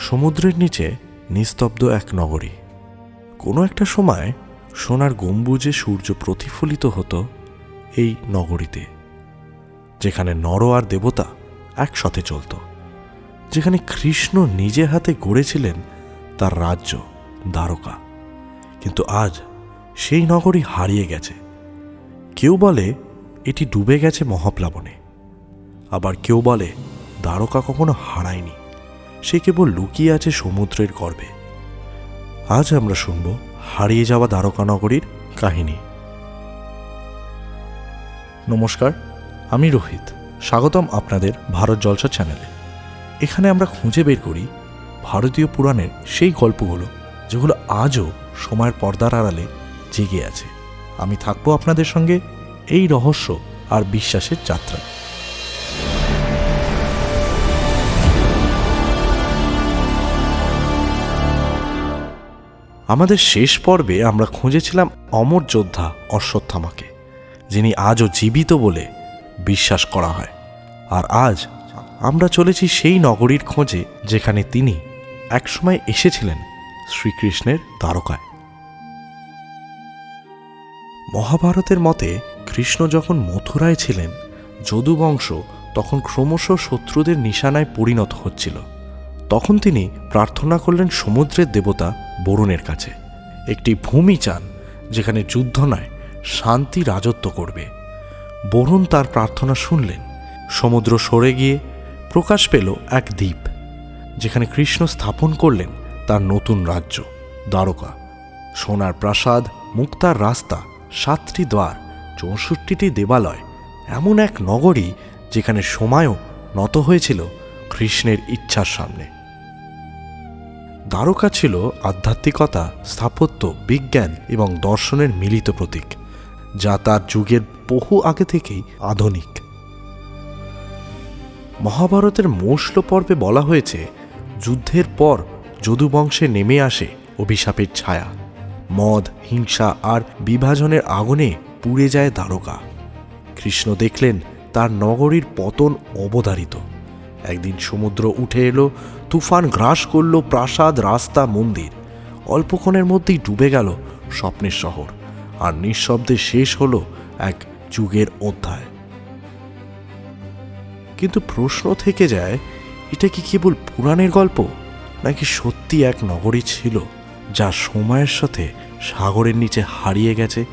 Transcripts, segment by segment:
সমুদ্রের নিচে নিস্তব্ধ এক নগরী। কোনো একটা সময় সোনার গম্বুজে সূর্য প্রতিফলিত হতো এই নগরীতে, যেখানে নর আর দেবতা একসাথে চলত, যেখানে কৃষ্ণ নিজে হাতে গড়েছিলেন তার রাজ্য, দ্বারকা। কিন্তু আজ সেই নগরী হারিয়ে গেছে। কেউ বলে এটি ডুবে গেছে মহাপ্লাবনে, আবার কেউ বলে দ্বারকা কখনো হারায়নি। সে কেবল লুকিয়ে আছে সমুদ্রের গর্ভে আজ আমরা শুনব হারিয়ে যাওয়া দ্বারকা নগরীর কাহিনী। নমস্কার, আমি রোহিত। স্বাগতম আপনাদের ভারত জলসা চ্যানেলে। এখানে আমরা খুঁজে বের করি ভারতীয় পুরাণের সেই গল্পগুলো, যেগুলো আজও সময়ের পর্দার আড়ালে জেগে আছে। আমি থাকব আপনাদের সঙ্গে এই রহস্য আর বিশ্বাসের যাত্রা আমাদের শেষ পর্বে আমরা খুঁজেছিলাম অমর যোদ্ধা অশ্বত্থামাকে, যিনি আজও জীবিত বলে বিশ্বাস করা হয়। আর আজ আমরা চলেছি সেই নগরীর খোঁজে যেখানে তিনি একসময় এসেছিলেন শ্রীকৃষ্ণের দ্বারকায়। মহাভারতের মতে কৃষ্ণ যখন মথুরায় ছিলেন, যদুবংশ তখন ক্রমশ শত্রুদের নিশানায় পরিণত হচ্ছিল। তখন তিনি প্রার্থনা করলেন সমুদ্রের দেবতা বরুণের কাছে। একটি ভূমি চান, যেখানে যুদ্ধ নয়, শান্তি রাজত্ব করবে। বরুণ তার প্রার্থনা শুনলেন। সমুদ্র সরে গিয়ে প্রকাশ পেল এক দ্বীপ, যেখানে কৃষ্ণ স্থাপন করলেন তার নতুন রাজ্য, দ্বারকা। সোনার প্রাসাদ, মুক্তার রাস্তা, সাতটি দ্বার, চৌষট্টিটি দেবালয়, এমন এক নগরী যেখানে সময়ও নত হয়েছিল কৃষ্ণের ইচ্ছার সামনে। দ্বারকা ছিল আধ্যাত্মিকতা, স্থাপত্য, বিজ্ঞান এবং দর্শনের মিলিত প্রতীক, যা তার যুগের বহু আগে থেকেই আধুনিক। মহাভারতের মৌসল পর্বে বলা হয়েছে, যুদ্ধের পর যদুবংশে নেমে আসে অভিশাপের ছায়া। মদ, হিংসা আর বিভাজনের আগুনে পুড়ে যায় দ্বারকা। কৃষ্ণ দেখলেন তার নগরীর পতন অবধারিত। একদিন সমুদ্র উঠে এলো, তুফান গ্রাস করল প্রাসাদ, রাস্তা, মন্দির। অল্পক্ষণের মধ্যেই ডুবে গেল স্বপ্নের শহর আর নিঃশব্দে শেষ হলো এক যুগের অধ্যায়। কিন্তু প্রশ্ন থেকে যায়, এটা কি কেবল পুরাণের গল্প নাকি সত্যি এক নগরী ছিল যা সময়ের সাথে সাগরের নিচে হারিয়ে গেছে?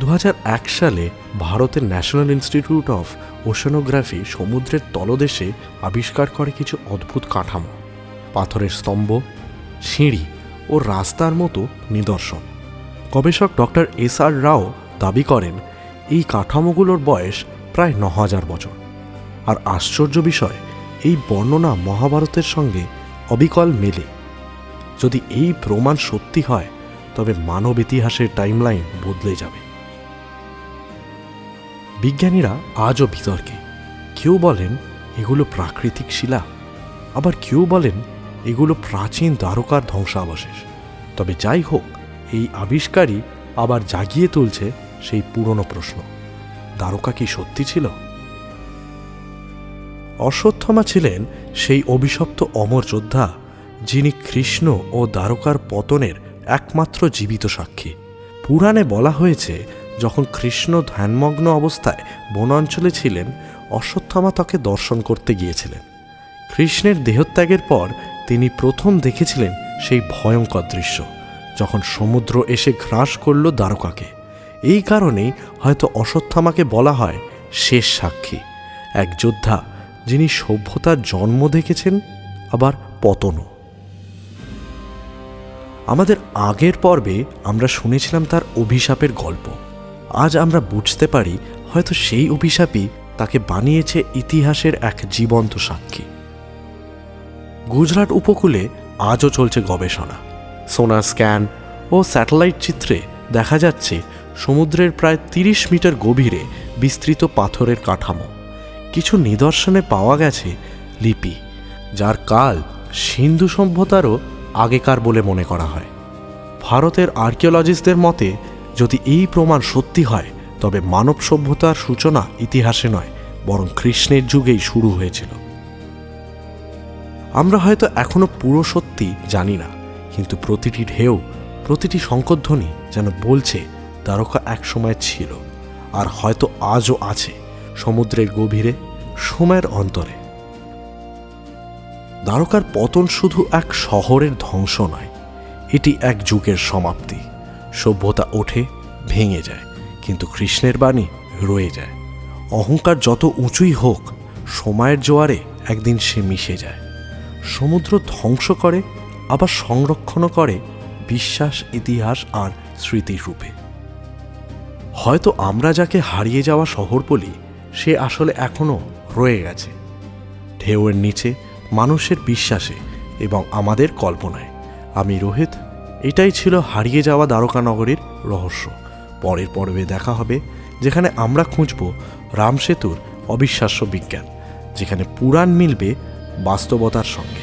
দু হাজার এক সালে ভারতের ন্যাশনাল ইনস্টিটিউট অফ ওশানোগ্রাফি সমুদ্রের তলদেশে আবিষ্কার করে কিছু অদ্ভুত কাঠামো, পাথরের স্তম্ভ, সিঁড়ি ও রাস্তার মতো নিদর্শন। গবেষক ডক্টর এস আর রাও দাবি করেন, এই কাঠামোগুলোর বয়স প্রায় ন হাজার বছর। আর আশ্চর্য বিষয়, এই বর্ণনা মহাভারতের সঙ্গে অবিকল মেলে। যদি এই প্রমাণ সত্যি হয়, তবে মানব ইতিহাসের টাইমলাইন বদলে যাবে। বিজ্ঞানীরা আজও বিতর্কে। কেউ বলেন, এগুলো প্রাকৃতিক শিলা। আবার কেউ বলেন, এগুলো প্রাচীন দ্বারকার ধ্বংসাবশেষ। তবে যাই হোক, এই আবিষ্কারই আবার জাগিয়ে তুলছে সেই পুরনো প্রশ্ন। দ্বারকা কি সত্যি ছিল? অশ্বত্থমা ছিলেন সেই অভিশপ্ত অমর যোদ্ধা, যিনি কৃষ্ণ ও দ্বারকার পতনের একমাত্র জীবিত সাক্ষী। পুরাণে বলা হয়েছে যখন কৃষ্ণ ধ্যানমগ্ন অবস্থায় বনাঞ্চলে ছিলেন, অশ্বত্থামা তাকে দর্শন করতে গিয়েছিলেন। কৃষ্ণের দেহত্যাগের পর তিনি প্রথম দেখেছিলেন সেই ভয়ঙ্কর দৃশ্য, যখন সমুদ্র এসে গ্রাস করল দ্বারকাকে। এই কারণেই হয়তো অশ্বত্থামাকে বলা হয় শেষ সাক্ষী, এক যোদ্ধা যিনি সভ্যতার জন্ম দেখেছেন, আবার পতনও। আমাদের আগের পর্বে আমরা শুনেছিলাম তার অভিশাপের গল্প। আজ আমরা বুঝতে পারি হয়তো সেই অভিশাপই তাকে বানিয়েছে ইতিহাসের এক জীবন্ত সাক্ষী। গুজরাট উপকূলে আজও চলছে গবেষণা। সোনার স্ক্যান ও স্যাটেলাইট চিত্রে দেখা যাচ্ছে সমুদ্রের প্রায় তিরিশ মিটার গভীরে বিস্তৃত পাথরের কাঠামো। কিছু নিদর্শনে পাওয়া গেছে লিপি, যার কাল সিন্ধু সভ্যতারও আগেকার বলে মনে করা হয়। ভারতের আর্কিওলজিস্টদের মতে যদি এই প্রমাণ সত্যি হয়, তবে মানব সভ্যতার সূচনা ইতিহাসে নয়, বরং কৃষ্ণের যুগেই শুরু হয়েছিল। আমরা হয়তো এখনও পুরো সত্যি জানি না, কিন্তু প্রতিটি ঢেউ, প্রতিটি শঙ্করধ্বনি যেন বলছে দ্বারকা একসময় ছিল, আর হয়তো আজও আছে, সমুদ্রের গভীরে, সময়ের অন্তরে। দ্বারকার পতন শুধু এক শহরের ধ্বংস নয়, এটি এক যুগের সমাপ্তি। সভ্যতা ওঠে, ভেঙে যায়, কিন্তু কৃষ্ণের বাণী রয়ে যায়। অহংকার যত উঁচুই হোক, সময়ের জোয়ারে একদিন সে মিশে যায়। সমুদ্র ধ্বংস করে, আবার সংরক্ষণও করে বিশ্বাস, ইতিহাস আর স্মৃতির রূপে। হয়তো আমরা যাকে হারিয়ে যাওয়া শহর বলি, সে আসলে এখনও রয়ে গেছে। ঢেউয়ের নিচে মানুষের বিশ্বাসে এবং আমাদের কল্পনায়। আমি রোহিত এটাই ছিল হারিয়ে যাওয়া দ্বারকানগরীর রহস্য। পরের পর্বে দেখা হবে, যেখানে আমরা খুঁজব রামসেতুর অবিশ্বাস্য বিজ্ঞান, যেখানে পুরাণ মিলবে বাস্তবতার সঙ্গে।